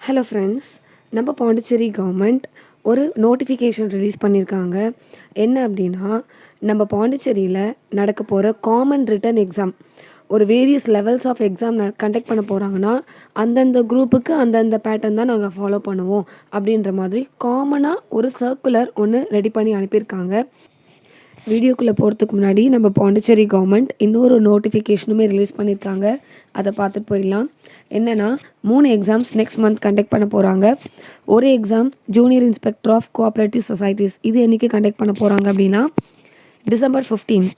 Hello friends நம்ம Pondicherry government ஒரு notification release பண்ணியிருக்காங்க என்ன அப்படின்னா நம்ம பாண்டிச்சேரியில் நடக்க போகிற காமன் ரிட்டன் எக்ஸாம் ஒரு various levels of exam conduct பண்ண போகிறாங்கன்னா அந்தந்த குரூப்புக்கு அந்தந்த பேட்டர்ன் தான் நாங்கள் ஃபாலோ பண்ணுவோம் அப்படின்ற மாதிரி காமனாக ஒரு சர்க்குலர் ஒன்று ரெடி பண்ணி அனுப்பியிருக்காங்க. வீடியோக்குள்ளே போகிறதுக்கு முன்னாடி நம்ம பாண்டிச்சேரி கவர்மெண்ட் இன்னொரு நோட்டிஃபிகேஷனுமே ரிலீஸ் பண்ணியிருக்காங்க அதை பார்த்துட்டு போயிடலாம். என்னென்னா மூணு எக்ஸாம்ஸ் நெக்ஸ்ட் மந்த் கண்டக்ட் பண்ண போகிறாங்க ஒரு exam junior inspector of cooperative societies இது என்றைக்கு கண்டக்ட் பண்ண போகிறாங்க அப்படின்னா டிசம்பர் ஃபிஃப்டீன்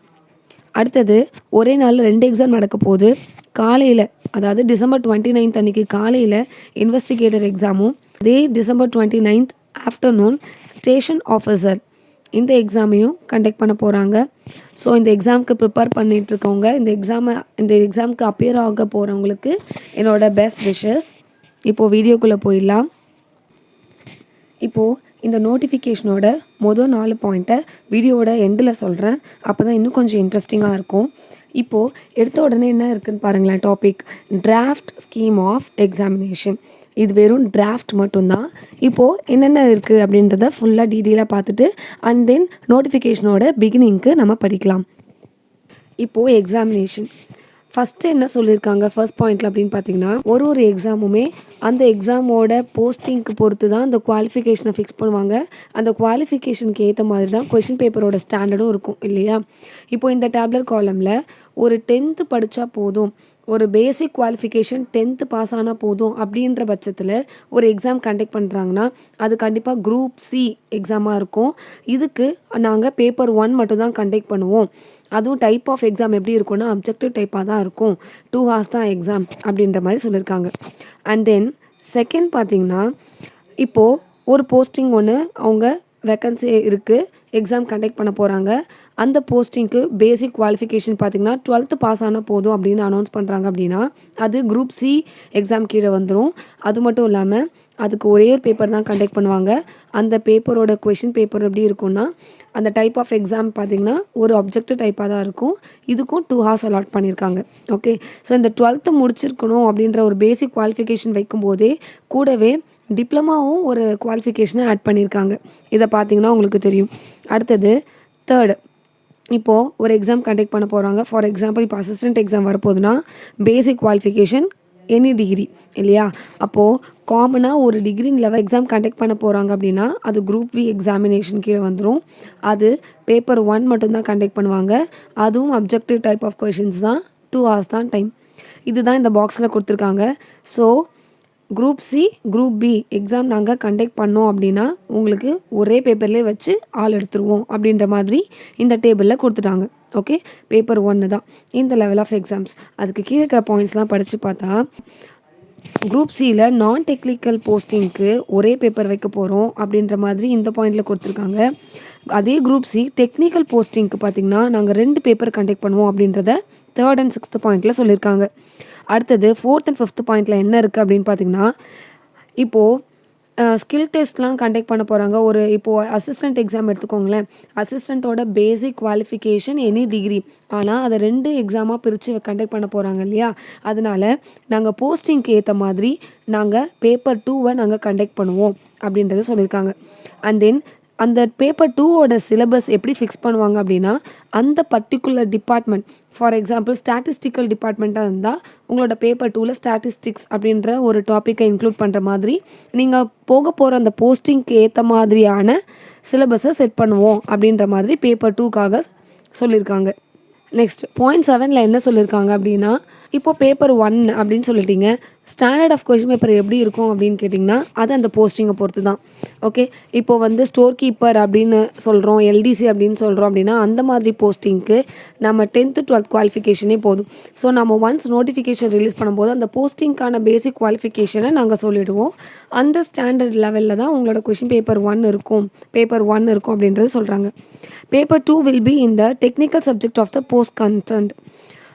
அடுத்தது ஒரே நாளில் ரெண்டு எக்ஸாம் நடக்க போகுது. காலையில் அதாவது டிசம்பர் டுவெண்ட்டி நைன்த் அன்றைக்கி காலையில் இன்வெஸ்டிகேட்டர் எக்ஸாமும் அதே December twenty ninth afternoon station officer இந்த எக்ஸாமையும் கண்டக்ட் பண்ண போகிறாங்க ஸோ இந்த எக்ஸாமுக்கு ப்ரிப்பேர் பண்ணிகிட்ருக்கவங்க இந்த எக்ஸாமை இந்த எக்ஸாமுக்கு அப்பியர் ஆக போகிறவங்களுக்கு என்னோட பெஸ்ட் விஷஸ் இப்போது வீடியோக்குள்ளே போயிடலாம். இப்போது இந்த நோட்டிஃபிகேஷனோட மொதல் நாலு பாயிண்ட்டை வீடியோவோட எண்டில் சொல்கிறேன் அப்போ தான் இன்னும் கொஞ்சம் இன்ட்ரெஸ்டிங்காக இருக்கும். இப்போது எடுத்த உடனே என்ன இருக்குன்னு பாருங்களேன் topic draft scheme of examination இது வெறும் டிராஃப்ட் மட்டும்தான். இப்போது என்னென்ன இருக்குது அப்படின்றத ஃபுல்லாக டீட்டெயிலாக பார்த்துட்டு அண்ட் தென் நோட்டிஃபிகேஷனோட பிகினிங்க்கு நம்ம படிக்கலாம். இப்போது எக்ஸாமினேஷன் ஃபஸ்ட்டு என்ன சொல்லியிருக்காங்க ஃபர்ஸ்ட் பாயிண்ட்டில் அப்படின்னு பார்த்தீங்கன்னா ஒரு ஒரு எக்ஸாமுமே அந்த எக்ஸாமோட போஸ்டிங்க்கு பொறுத்து தான் அந்த குவாலிஃபிகேஷனை ஃபிக்ஸ் பண்ணுவாங்க. அந்த குவாலிஃபிகேஷனுக்கு ஏற்ற மாதிரி தான் கொஷின் பேப்பரோட ஸ்டாண்டர்டும் இருக்கும் இல்லையா? இப்போ இந்த டேப்லெட் காலமில் ஒரு டென்த்து படித்தா போதும். ஒரு பேசிக் குவாலிஃபிகேஷன் டென்த்து பாஸ் ஆனால் போதும் அப்படின்ற பட்சத்தில் ஒரு எக்ஸாம் கண்டக்ட் பண்ணுறாங்கன்னா அது கண்டிப்பாக குரூப் சி எக்ஸாமாக இருக்கும். இதுக்கு நாங்கள் பேப்பர் ஒன் மட்டும் தான் கண்டக்ட் பண்ணுவோம். அதுவும் டைப் ஆஃப் எக்ஸாம் எப்படி இருக்கும்னா அப்ஜெக்டிவ் டைப்பாக தான் இருக்கும். டூ ஹார்ஸ் தான் எக்ஸாம் அப்படின்ற மாதிரி சொல்லியிருக்காங்க அண்ட் தென் செகண்ட் பார்த்தீங்கன்னா இப்போது ஒரு போஸ்டிங் ஒன்று அவங்க வேக்கன்சி இருக்குது எக்ஸாம் கண்டக்ட் பண்ண போகிறாங்க அந்த போஸ்டிங்க்கு பேசிக் குவாலிஃபிகேஷன் பார்த்தீங்கன்னா டுவெல்த்து பாஸ் ஆனால் போதும் அப்படின்னு அனௌன்ஸ் பண்ணுறாங்க அப்படின்னா அது குரூப் சி எக்ஸாம் கீழே வந்துடும் அது மட்டும் இல்லாமல் அதுக்கு ஒரே ஒரு பேப்பர் தான் கண்டக்ட் பண்ணுவாங்க. அந்த பேப்பரோட கொஷின் பேப்பர் எப்படி இருக்கும்னா அந்த டைப் ஆஃப் எக்ஸாம் பார்த்திங்கன்னா ஒரு அப்ஜெக்டிவ் டைப்பாக தான் இருக்கும். இதுக்கும் டூ ஹார்ஸ் அலாட் பண்ணியிருக்காங்க ஓகே ஸோ இந்த டுவெல்த்து முடிச்சிருக்கணும் அப்படின்ற ஒரு பேசிக் குவாலிஃபிகேஷன் வைக்கும்போதே கூடவே டிப்ளமாவும் ஒரு குவாலிஃபிகேஷனை ஆட் பண்ணியிருக்காங்க இதை பார்த்தீங்கன்னா உங்களுக்கு தெரியும். அடுத்தது தேர்டு இப்போது ஒரு எக்ஸாம் கண்டக்ட் பண்ண போகிறாங்க ஃபார் எக்ஸாம்பிள் இப்போ அசிஸ்டன்ட் எக்ஸாம் வரப்போகுதுன்னா பேசிக் குவாலிஃபிகேஷன் எனி டிகிரி இல்லையா? அப்போது காமனாக ஒரு டிகிரி லெவல் எக்ஸாம் கண்டக்ட் பண்ண போகிறாங்க அப்படின்னா அது குரூப் வி எக்ஸாமினேஷன் கீழே வந்துடும் அது பேப்பர் ஒன் மட்டும்தான் கண்டக்ட் பண்ணுவாங்க. அதுவும் அப்ஜெக்டிவ் டைப் ஆஃப் கொஷின்ஸ் தான் டூ ஹவர்ஸ் தான் டைம் இதுதான் இந்த பாக்ஸில் கொடுத்துருக்காங்க. So group C group B exam நாங்கள் கண்டக்ட் பண்ணோம் அப்படின்னா உங்களுக்கு ஒரே பேப்பர்லேயே வச்சு ஆள் எடுத்துருவோம் அப்படின்ற மாதிரி இந்த டேபிளில் கொடுத்துட்டாங்க. ஓகே பேப்பர் ஒன்று தான். இந்த லெவல் ஆஃப் எக்ஸாம்ஸ் அதுக்கு கீழே இருக்கிற பாயிண்ட்ஸ்லாம் படித்து பார்த்தா குரூப் சியில் நான் டெக்னிக்கல் போஸ்டிங்க்கு ஒரே பேப்பர் வைக்க போகிறோம் அப்படின்ற மாதிரி இந்த பாயிண்டில் கொடுத்துருக்காங்க. அதே குரூப் சி டெக்னிக்கல் போஸ்டிங்க்கு பார்த்திங்கன்னா நாங்கள் ரெண்டு பேப்பர் கண்டக்ட் பண்ணுவோம் அப்படின்றத தேர்ட் அண்ட் சிக்ஸ்த் பாயிண்ட்டில் சொல்லியிருக்காங்க. அடுத்தது ஃபோர்த் அண்ட் ஃபிஃப்த் பாயிண்டில் என்ன இருக்குது அப்படின்னு பார்த்தீங்கன்னா இப்போது ஸ்கில் டெஸ்ட்லாம் கண்டக்ட் பண்ண போகிறாங்க ஒரு இப்போது அசிஸ்டண்ட் எக்ஸாம் எடுத்துக்கோங்களேன். அசிஸ்டண்ட்டோட பேசிக் குவாலிஃபிகேஷன் எனி டிகிரி ஆனால் அதை ரெண்டு எக்ஸாமாக பிரித்து கண்டக்ட் பண்ண போகிறாங்க இல்லையா? அதனால் நாங்கள் போஸ்டிங்க்கு ஏற்ற மாதிரி நாங்கள் பேப்பர் டூவை நாங்கள் கண்டக்ட் பண்ணுவோம் அப்படின்றத சொல்லியிருக்காங்க அண்ட் தென் அந்த பேப்பர் டூவோட சிலபஸ் எப்படி ஃபிக்ஸ் பண்ணுவாங்க அப்படின்னா அந்த particular department for example statistical டிபார்ட்மெண்ட்டாக இருந்தால் உங்களோட பேப்பர் டூவில் ஸ்டாட்டிஸ்டிக்ஸ் அப்படின்ற ஒரு டாப்பிக்கை இன்க்ளூட் பண்ணுற மாதிரி நீங்கள் போக போகிற அந்த போஸ்டிங்க்கு ஏற்ற மாதிரியான சிலபஸை செட் பண்ணுவோம் அப்படின்ற மாதிரி பேப்பர் டூக்காக சொல்லியிருக்காங்க நெக்ஸ்ட் பாயிண்ட் செவனில் என்ன சொல்லியிருக்காங்க அப்படின்னா இப்போது பேப்பர் ஒன் அப்படின்னு சொல்லிட்டீங்க. ஸ்டாண்டர்ட் ஆஃப் கொஷின் பேப்பர் எப்படி இருக்கும் அப்படின்னு கேட்டிங்கன்னா அது அந்த போஸ்டிங்கை பொறுத்து தான் ஓகே இப்போ வந்து ஸ்டோர் கீப்பர் அப்படின்னு சொல்கிறோம் எல்டிசி அப்படின்னு சொல்கிறோம் அப்படின்னா அந்த மாதிரி போஸ்டிங்க்கு நம்ம டென்த்து டுவெல்த் குவாலிஃபிகேஷனே போதும். ஸோ நம்ம ஒன்ஸ் நோட்டிஃபிகேஷன் ரிலீஸ் பண்ணும்போது அந்த போஸ்டிங்க்கான பேசிக் குவாலிஃபிகேஷனை நாங்கள் சொல்லிவிடுவோம் அந்த ஸ்டாண்டர்ட் லெவலில் தான் உங்களோட கொஷின் பேப்பர் ஒன் இருக்கும். பேப்பர் ஒன் இருக்கும் அப்படின்றது சொல்கிறாங்க பேப்பர் டூ வில் பி இந்த technical subject of the post concerned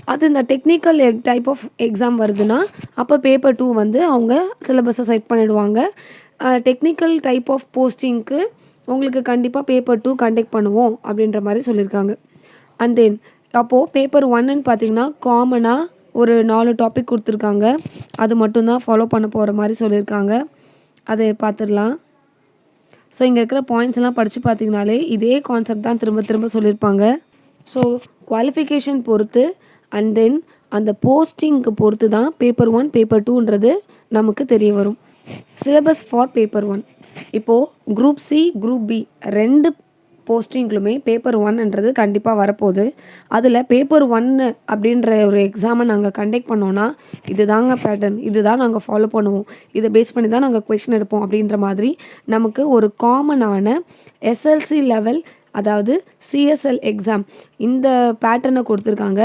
அது இந்த டெக்னிக்கல் டைப் ஆஃப் எக்ஸாம் வருதுன்னா அப்போ பேப்பர் டூ வந்து அவங்க சிலபஸை செட் பண்ணிடுவாங்க. டெக்னிக்கல் டைப் ஆஃப் போஸ்டிங்க்கு உங்களுக்கு கண்டிப்பாக பேப்பர் டூ கண்டக்ட் பண்ணுவோம் அப்படின்ற மாதிரி சொல்லியிருக்காங்க அண்ட் தென் அப்போது பேப்பர் ஒன்னுன்னு பார்த்தீங்கன்னா காமனாக ஒரு நாலு டாபிக் கொடுத்துருக்காங்க. அது மட்டும்தான் ஃபாலோ பண்ண போகிற மாதிரி சொல்லியிருக்காங்க அதை பார்த்துடலாம் ஸோ இங்கே இருக்கிற பாயிண்ட்ஸ் எல்லாம் படித்து பார்த்தீங்கனாலே இதே கான்செப்ட் தான் திரும்ப திரும்ப சொல்லியிருப்பாங்க ஸோ குவாலிஃபிகேஷன் பொறுத்து அண்ட் தென் அந்த போஸ்டிங்க்கு பொறுத்து தான் பேப்பர் ஒன் பேப்பர் டூன்றது நமக்கு தெரிய வரும். சிலபஸ் ஃபார் பேப்பர் ஒன் இப்போது குரூப் சி குரூப் பி ரெண்டு போஸ்டிங்லுமே பேப்பர் ஒன்ன்றது கண்டிப்பாக வரப்போகுது. அதில் பேப்பர் ஒன்று அப்படின்ற ஒரு எக்ஸாமை நாங்கள் கண்டக்ட் பண்ணோன்னா இது தாங்க பேட்டர்ன் இது தான் நாங்கள் ஃபாலோ பண்ணுவோம். இதை பேஸ் பண்ணி தான் நாங்கள் கொஷின் எடுப்போம் அப்படின்ற மாதிரி நமக்கு ஒரு காமனான எஸ்எல்சி லெவல் அதாவது சிஎஸ்எல் எக்ஸாம் இந்த பேட்டர்னை கொடுத்துருக்காங்க.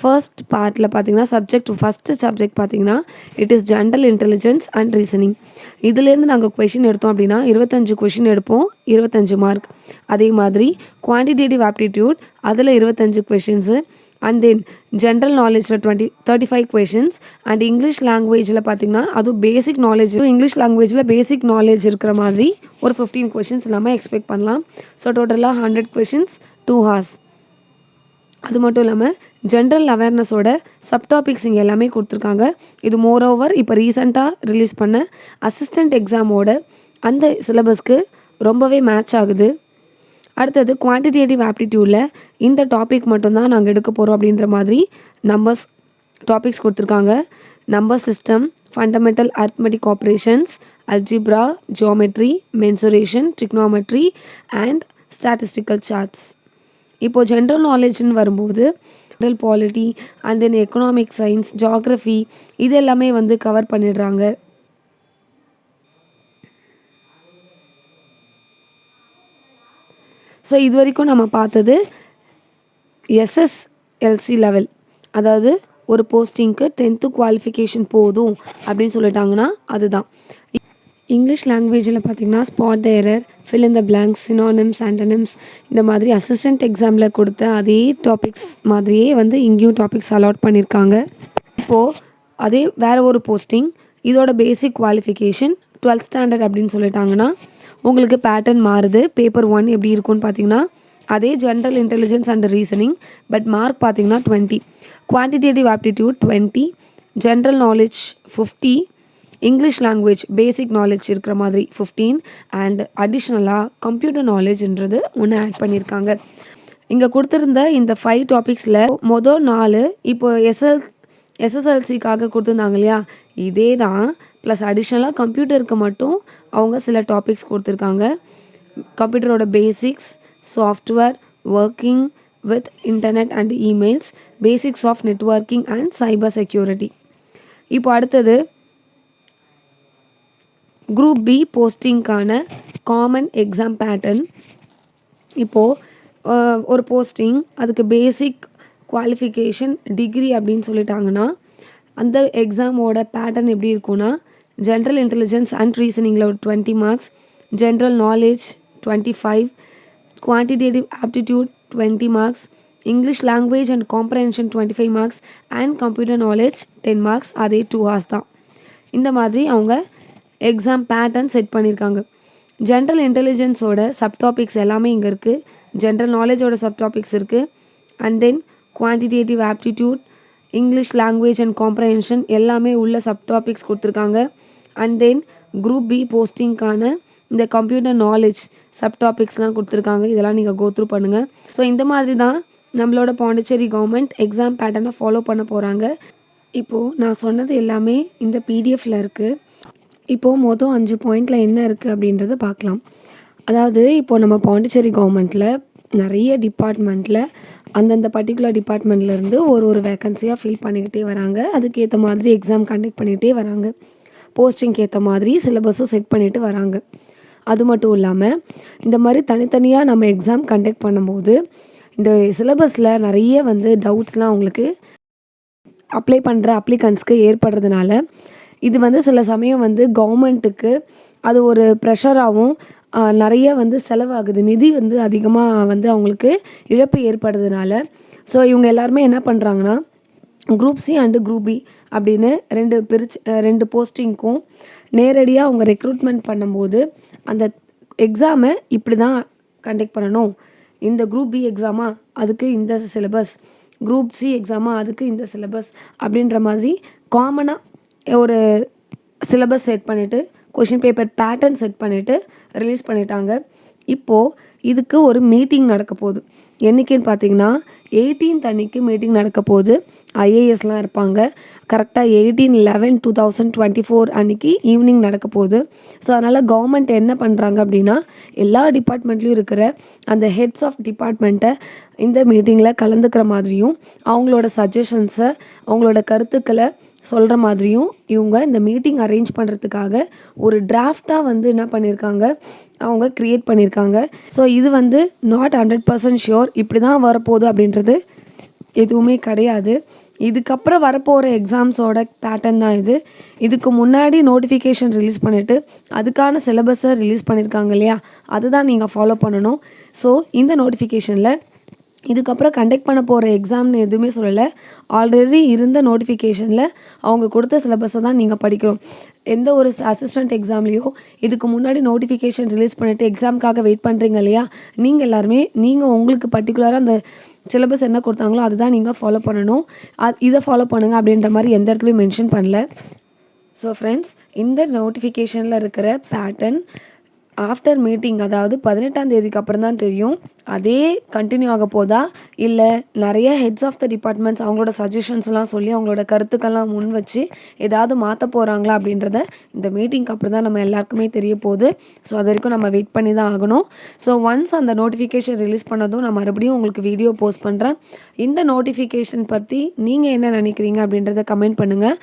ஃபர்ஸ்ட் பார்ட்டில் பார்த்தீங்கன்னா சப்ஜெக்ட் ஃபஸ்ட்டு சப்ஜெக்ட் பார்த்தீங்கன்னா it is general intelligence and reasoning இதுலேருந்து நாங்கள் கொஷின் எடுத்தோம் அப்படின்னா இருபத்தஞ்சு கொஷின் எடுப்போம் இருபத்தஞ்சு மார்க் அதே மாதிரி குவான்டிடேட்டிவ் ஆப்டிடியூட் அதில் இருபத்தஞ்சு questions and then general நாலேஜில் twenty thirty five questions and English லாங்குவேஜில் பார்த்தீங்கன்னா அதுவும் பேசிக் நாலேஜ் இங்கிலீஷ் லாங்குவேஜில் பேசிக் நாலேஜ் இருக்கிற மாதிரி ஒரு ஃபிஃப்டீன் கொஷின்ஸ் நம்ம எக்ஸ்பெக்ட் பண்ணலாம். ஸோ டோட்டலாக ஹண்ட்ரட் கொஷின்ஸ் டூ ஹார்ஸ் அது மட்டும் இல்லாமல் ஜென்ரல் அவேர்னஸோட சப்டாபிக்ஸ் இங்கே எல்லாமே கொடுத்துருக்காங்க. இது மோர் ஓவர் இப்போ ரீசெண்டாக ரிலீஸ் பண்ண அசிஸ்டண்ட் எக்ஸாமோட அந்த சிலபஸ்க்கு ரொம்பவே மேட்ச் ஆகுது. அடுத்தது குவான்டிடேட்டிவ் ஆப்டிடியூடில் இந்த டாபிக் மட்டும்தான் நாங்கள் எடுக்க போகிறோம் அப்படின்ற மாதிரி நம்பர்ஸ் டாபிக்ஸ் கொடுத்துருக்காங்க. Number system fundamental arithmetic operations algebra geometry mensuration trigonometry and statistical charts இப்போது ஜென்ரல் நாலேஜ்னு வரும்போது general polity and then economic science geography இது எல்லாமே வந்து கவர் பண்ணிடுறாங்க. ஸோ இது வரைக்கும் நம்ம பார்த்தது எஸ்எஸ்எல்சி லெவல் அதாவது ஒரு போஸ்டிங்க்கு டென்த்து குவாலிஃபிகேஷன் போதும் அப்படின்னு சொல்லிட்டாங்கன்னா அதுதான். இங்கிலீஷ் லாங்குவேஜில் பார்த்தீங்கன்னா spot error fill in the blanks synonyms antonyms இந்த மாதிரி அசிஸ்டன்ட் எக்ஸாமில் கொடுத்த அதே டாபிக்ஸ் மாதிரியே வந்து இங்கேயும் டாபிக்ஸ் அலாட் பண்ணியிருக்காங்க. இப்போது அதே வேறு ஒரு போஸ்டிங் இதோட பேசிக் குவாலிஃபிகேஷன் டுவெல்த் ஸ்டாண்டர்ட் அப்படின்னு சொல்லிட்டாங்கன்னா உங்களுக்கு பேட்டர்ன் மாறுது. பேப்பர் ஒன் எப்படி இருக்கும்னு பார்த்தீங்கன்னா அதே general intelligence and reasoning but mark பார்த்தீங்கன்னா twenty quantitative aptitude twenty general knowledge fifty English language basic knowledge இருக்கிற மாதிரி ஃபிஃப்டீன் அண்ட் அடிஷ்னலாக கம்ப்யூட்டர் நாலேஜ்ன்றது ஒன்று ஆட் பண்ணியிருக்காங்க. இங்கே கொடுத்துருந்த இந்த ஃபைவ் டாபிக்ஸில் மொதல் நாலு இப்போ எஸ்எல் எஸ்எஸ்எல்சிக்காக கொடுத்துருந்தாங்க இல்லையா? இதே தான் ப்ளஸ் அடிஷ்னலாக கம்ப்யூட்டருக்கு மட்டும் அவங்க சில டாபிக்ஸ் கொடுத்துருக்காங்க. கம்ப்யூட்டரோட basics software working with internet and emails basics of networking and cyber security இப்போ அடுத்தது குரூப் பி போஸ்டிங்க்கான காமன் எக்ஸாம் பேட்டர்ன் இப்போது ஒரு போஸ்டிங் அதுக்கு பேசிக் குவாலிஃபிகேஷன் டிகிரி அப்படின்னு சொல்லிட்டாங்கன்னா அந்த எக்ஸாமோட பேட்டர்ன் எப்படி இருக்கும்னா ஜென்ரல் இன்டெலிஜென்ஸ் அண்ட் ரீசனிங்கில் ஒரு twenty marks general knowledge twenty five quantitative aptitude twenty marks English language and comprehension twenty five marks and computer knowledge ten marks அதே டூ ஹார்ஸ் தான். இந்த மாதிரி அவங்க எக்ஸாம் பேட்டர்ன் செட் பண்ணியிருக்காங்க ஜென்ரல் இன்டெலிஜென்ஸோட sub topics எல்லாமே இங்கே இருக்குது ஜென்ரல் நாலேஜோட சப் டாபிக்ஸ் இருக்குது and then quantitative aptitude English language and comprehension எல்லாமே உள்ள சப்டாபிக்ஸ் கொடுத்துருக்காங்க. அண்ட் தென் குரூப் பி போஸ்டிங்க்கான இந்த கம்ப்யூட்டர் நாலேஜ் சப் டாபிக்ஸ்லாம் கொடுத்துருக்காங்க. இதெல்லாம் நீங்கள் கோத்ரூ பண்ணுங்கள் ஸோ இந்த மாதிரி தான் நம்மளோட பாண்டிச்சேரி கவர்மெண்ட் எக்ஸாம் பேட்டர்னை ஃபாலோ பண்ண போகிறாங்க இப்போது நான் சொன்னது எல்லாமே இந்த பிடிஎஃப்பில் இருக்குது இப்போது மொதல் அஞ்சு பாயிண்டில் என்ன இருக்குது அப்படின்றத பார்க்கலாம். அதாவது இப்போது நம்ம பாண்டிச்சேரி கவர்மெண்ட்டில் நிறைய டிபார்ட்மெண்ட்டில் அந்தந்த பர்டிகுலர் டிபார்ட்மெண்ட்லேருந்து ஒரு ஒரு வேக்கன்சியாக ஃபில் பண்ணிக்கிட்டே வராங்க. அதுக்கேற்ற மாதிரி எக்ஸாம் கண்டக்ட் பண்ணிகிட்டே வராங்க. போஸ்டிங்க்கு ஏற்ற மாதிரி சிலபஸும் செட் பண்ணிட்டு வராங்க. அது மட்டும் இல்லாமல் இந்த மாதிரி தனித்தனியாக நம்ம எக்ஸாம் கண்டக்ட் பண்ணும்போது இந்த சிலபஸில் நிறைய வந்து டவுட்ஸ்லாம் அவங்களுக்கு அப்ளை பண்ணுற அப்ளிகன்ஸ்க்கு ஏற்படுறதுனால இது வந்து சில சமயம் வந்து கவர்மெண்ட்டுக்கு அது ஒரு ப்ரெஷராகவும் நிறைய வந்து செலவாகுது. நிதி வந்து அதிகமாக வந்து அவங்களுக்கு இழப்பு ஏற்படுறதுனால. ஸோ இவங்க எல்லாருமே என்ன பண்ணுறாங்கன்னா group C and group B அப்படின்னு ரெண்டு பிரிச்சு ரெண்டு போஸ்டிங்க்கும் நேரடியாக அவங்க ரெக்ரூட்மெண்ட் பண்ணும்போது அந்த எக்ஸாமை இப்படி தான் கண்டக்ட் பண்ணணும். இந்த குரூப் பி எக்ஸாமா அதுக்கு இந்த சிலபஸ் குரூப் சி எக்ஸாமா அதுக்கு இந்த சிலபஸ் அப்படின்ற மாதிரி காமனாக ஒரு சிலபஸ் செட் பண்ணிவிட்டு கொஷின் பேப்பர் பேட்டர்ன் செட் பண்ணிவிட்டு ரிலீஸ் பண்ணிட்டாங்க. இப்போது இதுக்கு ஒரு மீட்டிங் நடக்க போகுது. என்றைக்குன்னு பார்த்தீங்கன்னா எயிட்டீன் அன்னைக்கு மீட்டிங் நடக்க போகுது. ஐஏஎஸ்லாம் இருப்பாங்க. கரெக்டாக eighteen eleven two thousand twenty four அன்றைக்கி ஈவினிங் நடக்க போகுது. ஸோ அதனால் கவர்மெண்ட் என்ன பண்ணுறாங்க அப்படின்னா எல்லா டிபார்ட்மெண்ட்லேயும் இருக்கிற அந்த ஹெட்ஸ் ஆஃப் டிபார்ட்மெண்ட்டை இந்த மீட்டிங்கில் கலந்துக்கிற மாதிரியும் அவங்களோட சஜஷன்ஸை அவங்களோட கருத்துக்களை சொல்கிற மாதிரியும் இவங்க இந்த மீட்டிங் அரேஞ்ச் பண்ணுறதுக்காக ஒரு டிராஃப்டாக வந்து என்ன பண்ணியிருக்காங்க அவங்க க்ரியேட் பண்ணியிருக்காங்க ஸோ இது வந்து நாட் ஹண்ட்ரட் பர்சன்ட் ஷியோர் இப்படி தான் வரப்போகுது அப்படின்றது எதுவுமே கிடையாது. இதுக்கப்புறம் வரப்போகிற எக்ஸாம்ஸோட பேட்டர்ன் தான் இது. இதுக்கு முன்னாடி நோட்டிஃபிகேஷன் ரிலீஸ் பண்ணிவிட்டு அதுக்கான சிலபஸை ரிலீஸ் பண்ணியிருக்காங்க இல்லையா? அதுதான் நீங்கள் ஃபாலோ பண்ணணும். ஸோ இந்த நோட்டிஃபிகேஷனில் இதுக்கப்புறம் கண்டக்ட் பண்ண போகிற எக்ஸாம்னு எதுவுமே சொல்லலை. ஆல்ரெடி இருந்த நோட்டிஃபிகேஷனில் அவங்க கொடுத்த சிலபஸை தான் நீங்கள் படிக்கணும். எந்த ஒரு அசிஸ்டண்ட் எக்ஸாம்லேயோ இதுக்கு முன்னாடி நோட்டிஃபிகேஷன் ரிலீஸ் பண்ணிவிட்டு எக்ஸாமுக்காக வெயிட் பண்ணுறீங்க இல்லையா? நீங்கள் எல்லாருமே நீங்கள் உங்களுக்கு பர்டிகுலராக அந்த சிலபஸ் என்ன கொடுத்தாங்களோ அதுதான் நீங்கள் ஃபாலோ பண்ணணும். அது இதை ஃபாலோ பண்ணுங்கள் அப்படின்ற மாதிரி எந்த இடத்துலையும் மென்ஷன் பண்ணல. ஸோ ஃப்ரெண்ட்ஸ் இந்த நோட்டிஃபிகேஷனில் இருக்கிற பேட்டர்ன் ஆஃப்டர் மீட்டிங் அதாவது பதினெட்டாம் தேதிக்கு அப்புறம் தான் தெரியும். அதே கண்டினியூ ஆக போதா? இல்லை நிறைய ஹெட்ஸ் ஆஃப் த டிபார்ட்மெண்ட்ஸ் அவங்களோட சஜஷன்ஸ்லாம் சொல்லி அவங்களோட கருத்துக்கள்லாம் முன் வச்சு ஏதாவது மாற்ற போகிறாங்களா அப்படின்றத இந்த மீட்டிங்க்கு அப்புறம் தான் நம்ம எல்லாருக்குமே தெரிய போகுது. ஸோ அது வரைக்கும் நம்ம வெயிட் பண்ணி தான் ஆகணும். ஸோ ஒன்ஸ் அந்த நோட்டிஃபிகேஷன் ரிலீஸ் பண்ணதும் நான் மறுபடியும் உங்களுக்கு வீடியோ போஸ்ட் பண்ணுறேன் இந்த நோட்டிஃபிகேஷன் பற்றி நீங்கள் என்ன நினைக்கிறீங்க அப்படின்றத கமெண்ட் பண்ணுங்கள்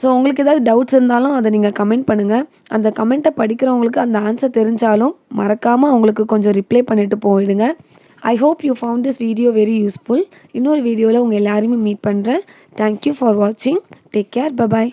ஸோ உங்களுக்கு ஏதாவது டவுட்ஸ் இருந்தாலும் அதை நீங்கள் கமெண்ட் பண்ணுங்கள் அந்த கமெண்ட்டை படிக்கிறவங்களுக்கு அந்த ஆன்சர் தெரிஞ்சாலும் மறக்காமல் அவங்களுக்கு கொஞ்சம் ரிப்ளை பண்ணிவிட்டு போயிடுங்க. I hope you found this video very useful இன்னொரு வீடியோவில் உங்கள் எல்லாரையுமே மீட் பண்ணுறேன் தேங்க்யூ ஃபார் வாட்சிங் டேக் கேர் பபாய்